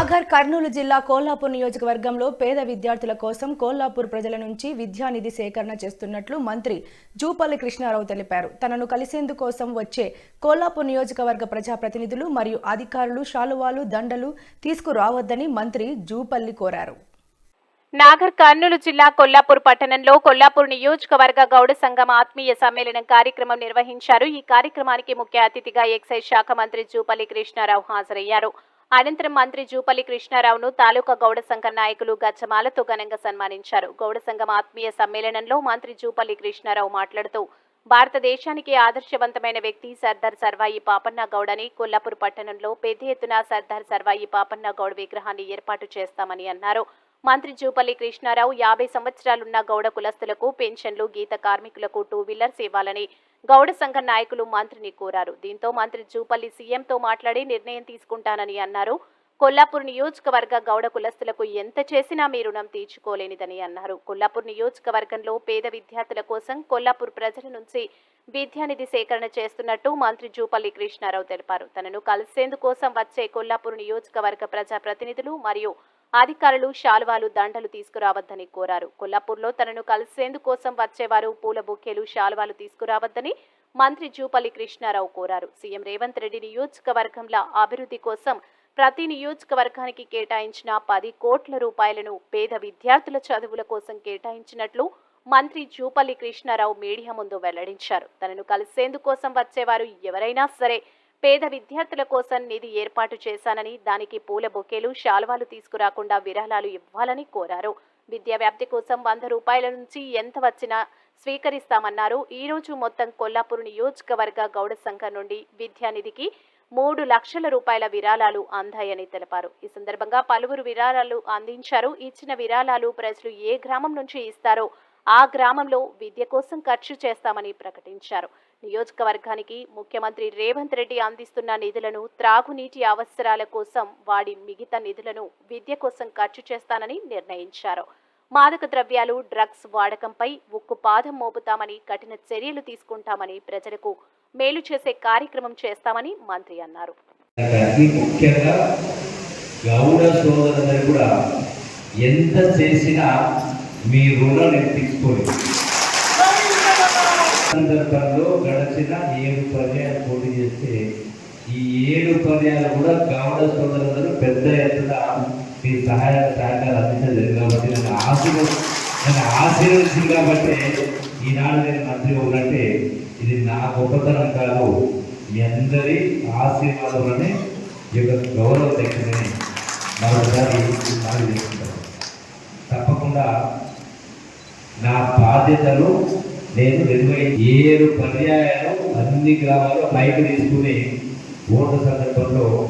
నాగర్ కర్నూలు జిల్లా కోల్హాపూర్ నియోజకవర్గంలో పేద విద్యార్థుల కోసం కోల్హాపూర్ ప్రజల నుంచి విద్యానిధి సేకరణ చేస్తున్నట్లు మంత్రి జూపల్లి కృష్ణారావు తెలిపారు. తనను కలిసేందుకోసం వచ్చే కోల్హాపూర్ నియోజకవర్గ ప్రజాప్రతినిధులు మరియు అధికారులు శాలువాలు దండలు తీసుకురావద్దని మంత్రి జూపల్లి కోరారు. నాగర్ కర్నూలు జిల్లా కొల్లాపూర్ పట్టణంలో కొల్లాపూర్ నియోజకవర్గ గౌడ సంఘం ఆత్మీయ సమ్మేళనం కార్యక్రమం నిర్వహించారు. ఈ కార్యక్రమానికి ముఖ్య అతిథిగా ఎక్సైజ్ శాఖ మంత్రి జూపల్లి కృష్ణారావు హాజరయ్యారు. అనంతరం మంత్రి జూపల్లి కృష్ణారావును తాలూకా గౌడ సంఘ నాయకులు గచ్చమాలతో ఘనంగా సన్మానించారు. గౌడ సంఘం ఆత్మీయ సమ్మేళనంలో మంత్రి జూపల్లి కృష్ణారావు మాట్లాడుతూ భారతదేశానికి ఆదర్శవంతమైన వ్యక్తి సర్దార్ సర్వాయి పాపన్న గౌడని అని కొల్లాపూర్ పట్టణంలో పెద్ద ఎత్తున సర్దార్ సర్వాయి పాపన్న గౌడ్ విగ్రహాన్ని ఏర్పాటు చేస్తామని అన్నారు. మంత్రి జూపల్లి కృష్ణారావు యాభై సంవత్సరాలున్న గౌడ కులస్తులకు పెన్షన్లు గీత కార్మికులకు టూ వీలర్స్ ఇవ్వాలని గౌడ సంఘ నాయకులు మంత్రిని కోరారు. దీంతో మంత్రి జూపల్లి సీఎంతో మాట్లాడి నిర్ణయం తీసుకుంటానని అన్నారు. కొల్లాపూర్ నియోజకవర్గ గౌడ కులస్తులకు ఎంత చేసినా మీ రుణం తీర్చుకోలేనిదని అన్నారు. కొల్లాపూర్ నియోజకవర్గంలో పేద విద్యార్థుల కోసం కొల్లాపూర్ ప్రజల నుంచి విద్యానిధి సేకరణ చేస్తున్నట్టు మంత్రి జూపల్లి కృష్ణారావు తెలిపారు. తనను కలిసేందుకోసం వచ్చే కొల్లాపూర్ నియోజకవర్గ ప్రజా ప్రతినిధులు మరియు అధికారులు శాలువాలు దండలు తీసుకురావద్దని కోరారు. కొల్లాపూర్లో తనను కలిసేందుకోసం వచ్చేవారు పూల బొకేలు శాలువాలు తీసుకురావద్దని మంత్రి జూపల్లి కృష్ణారావు కోరారు. సీఎం రేవంత్ రెడ్డి నియోజకవర్గంల అభివృద్ధి కోసం ప్రతి నియోజకవర్గానికి కేటాయించిన పది కోట్ల రూపాయలను పేద విద్యార్థుల చదువుల కోసం కేటాయించినట్లు మంత్రి జూపల్లి కృష్ణారావు మీడియా ముందు వెల్లడించారు. తనను కలిసేందుకోసం వచ్చేవారు ఎవరైనా సరే పేద విద్యార్థుల కోసం నిధి ఏర్పాటు చేశానని దానికి పూల బొకేలు శాల్వాలు తీసుకురాకుండా విరాళాలు ఇవ్వాలని కోరారు. విద్యా వ్యాప్తి కోసం వంద రూపాయల నుంచి ఎంత వచ్చినా స్వీకరిస్తామన్నారు. ఈ రోజు మొత్తం కొల్లాపూర్ నియోజకవర్గ గౌడ సంఘం నుండి విద్యానిధికి మూడు లక్షల రూపాయల విరాళాలు అందాయని తెలిపారు. ఈ సందర్భంగా పలువురు విరాళాలు అందించారు. ఇచ్చిన విరాళాలు ప్రజలు ఏ గ్రామం నుంచి ఇస్తారో ఆ గ్రామంలో విద్య కోసం ఖర్చు చేస్తామని ప్రకటించారు. నియోజకవర్గానికి ముఖ్యమంత్రి రేవంత్ రెడ్డి అందిస్తున్న నిధులను త్రాగునీటి అవసరాల కోసం వాడి మిగతా నిధులను విద్య కోసం ఖర్చు చేస్తానని నిర్ణయించారు. మాదక ద్రవ్యాలు డ్రగ్స్ వాడకంపై ఉక్కు పాదం మోపుతామని కఠిన చర్యలు తీసుకుంటామని ప్రజలకు మేలు చేసే కార్యక్రమం చేస్తామని మంత్రి అన్నారు. ఎంత చేసినా మీ రుణం నేను తీసుకోలేదు సందర్భంలో గడచిన ఏడు పర్యాలు పోటీ చేస్తే ఈ ఏడు పర్యాలు కూడా గౌడ సోదరులందరూ పెద్ద ఎత్తున మీ సహాయ సహకారం అందించలేదు కాబట్టి నన్ను ఆశీర్వ నన్ను ఆశీర్వదించింది కాబట్టి ఈనాడు నేను మంత్రి ఉన్నట్టే ఇది నా గొప్పతనం కాదు. మీ అందరి ఆశీర్వాదంలోనే ఈ యొక్క గౌరవ దక్కిందని మరోసారి తప్పకుండా నా బాధ్యతలు నేను నిర్వహి ఏడు పర్యాయాలు అన్ని గ్రామాల్లో పైకి తీసుకుని ఓటు సందర్భంలో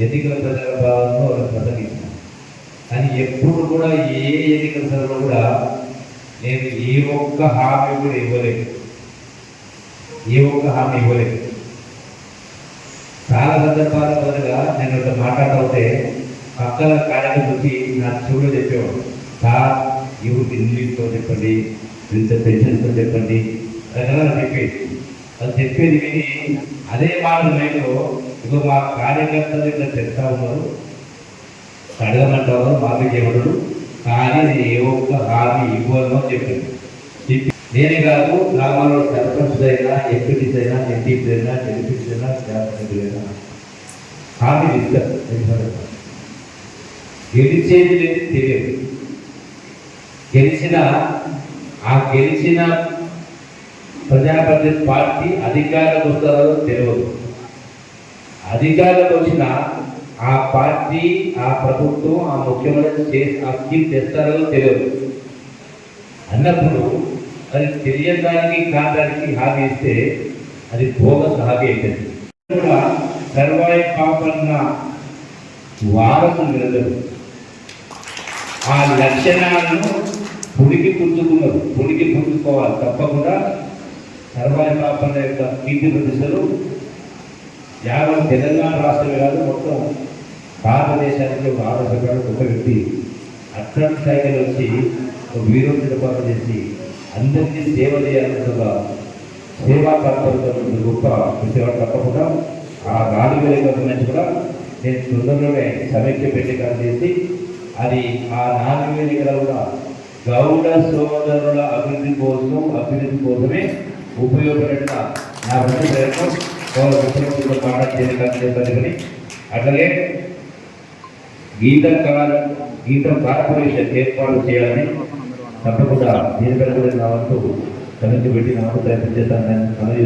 ఎన్నికల ప్రచార భాగంలో ప్రసంగించాను. కానీ ఎప్పుడు కూడా ఏ ఎన్నికల సందర్భంలో కూడా నేను ఏ ఒక్క హామీ కూడా ఇవ్వలేదు. ఏ ఒక్క హామీ ఇవ్వలేదు. చాలా సందర్భాల బదులుగా నేను ఒక మాట్లాడుతుంటే పక్కన కార్యక్రమం వచ్చి నా చెవులు చెప్పేవాడు సార్ ఇవి ఇంగ్లీష్తో చెప్పండి? ఇంత పెన్షన్తో చెప్పండి. రకరకాల చెప్పేది. అది చెప్పేది విని అదే మాట మైండ్లో ఇక మా కార్యకర్తలు ఇట్లా చెప్తా ఉన్నారు. అడగమంటారు మాకు చెప్పడు కానీ ఏ ఒక్క హామీ ఇవ్వను అని చెప్పింది. నేనే కాదు గ్రామాల్లో సర్పంచ్ అయినా ఎంపీటీస్ అయినా ఎంపీస్ అయినా ఎంపీస్ అయినా శాసనసభ్యులు అయినా. హామీ ఇస్తారు గెలిచేది లేదు తెలియదు. గెలిచిన ఆ గెలిచిన ప్రజాప్రతి పార్టీ అధికారంలోకి వస్తారో తెలియదు అధికారంలోకి వచ్చిన ఆ పార్టీ ఆ ప్రభుత్వం ఆ ముఖ్యమంత్రి చే- ఆ స్కీమ్ తెస్తారో తెలియదు అన్నప్పుడు అది తెలియడానికి కాదానికి హామీ ఇస్తే అది బోగస్ హామీ అవుతుంది కూడా సర్వాయి పాపన్న వారసు నిలదరు ఆ లక్షణాలను పుడికి పుంజుకున్నారు. పుడికి పుంజుకోవాలి. తప్పకుండా సర్వాయి పాపన్న యొక్క కీర్తి ప్రతిష్టలు యావత్ తెలంగాణ రాష్ట్రమే కాదు మొత్తం భారతదేశానికి ఒక ఆదర్శపడ ఒక వ్యక్తి. అట్లాంటి స్థాయిలో వచ్చి ఒక వీరోచిత పాట చేసి అందరికీ సేవ చేయాలన్నట్టుగా సేవా తత్పరత గొప్ప విషయం తప్పకుండా. ఆ నాలుగు వేల నుంచి కూడా నేను తొందరలోనే సమీక్ష పెట్టి చేసి అది ఆ నాలుగు వేల కూడా గౌడ సోదరుల అభివృద్ధి కోసం అభివృద్ధి కోసమే ఉపయోగపడిన నా వంతు ప్రయత్నం. గౌరవ ముఖ్యమంత్రితో మాట్లాడి అట్లాగే గీత గీత కార్పొరేషన్ ఏర్పాటు చేయాలని తప్పకుండా దీని కూడా నా వంతు కలిసి పెట్టి నా వంతు ప్రయత్నం చేస్తానని మనం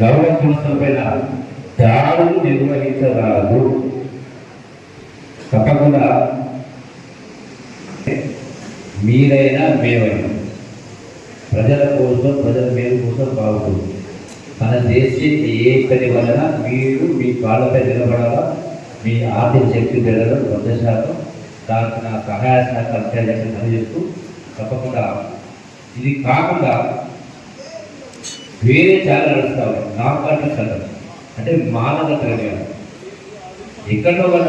గౌరవ సంస్థలపైన దాడులు నిర్వహించరాదు. తప్పకుండా మీరైనా మేమైనా ప్రజల కోసం ప్రజల మేలు కోసం బాగుంటుంది మనం చేసే ఏ పని వలన మీరు మీ కాళ్ళపై నిలబడాలా? మీ ఆర్థిక శక్తి పెరగడం వంద శాతం దానికి నా సహాయ శాఖ చేయాలని పనిచేస్తూ తప్పకుండా ఇది కాకుండా వేరే చాలా నడుస్తావు నాకాట చదవం అంటే మానవ తరగతి ఎక్కడో వాళ్ళ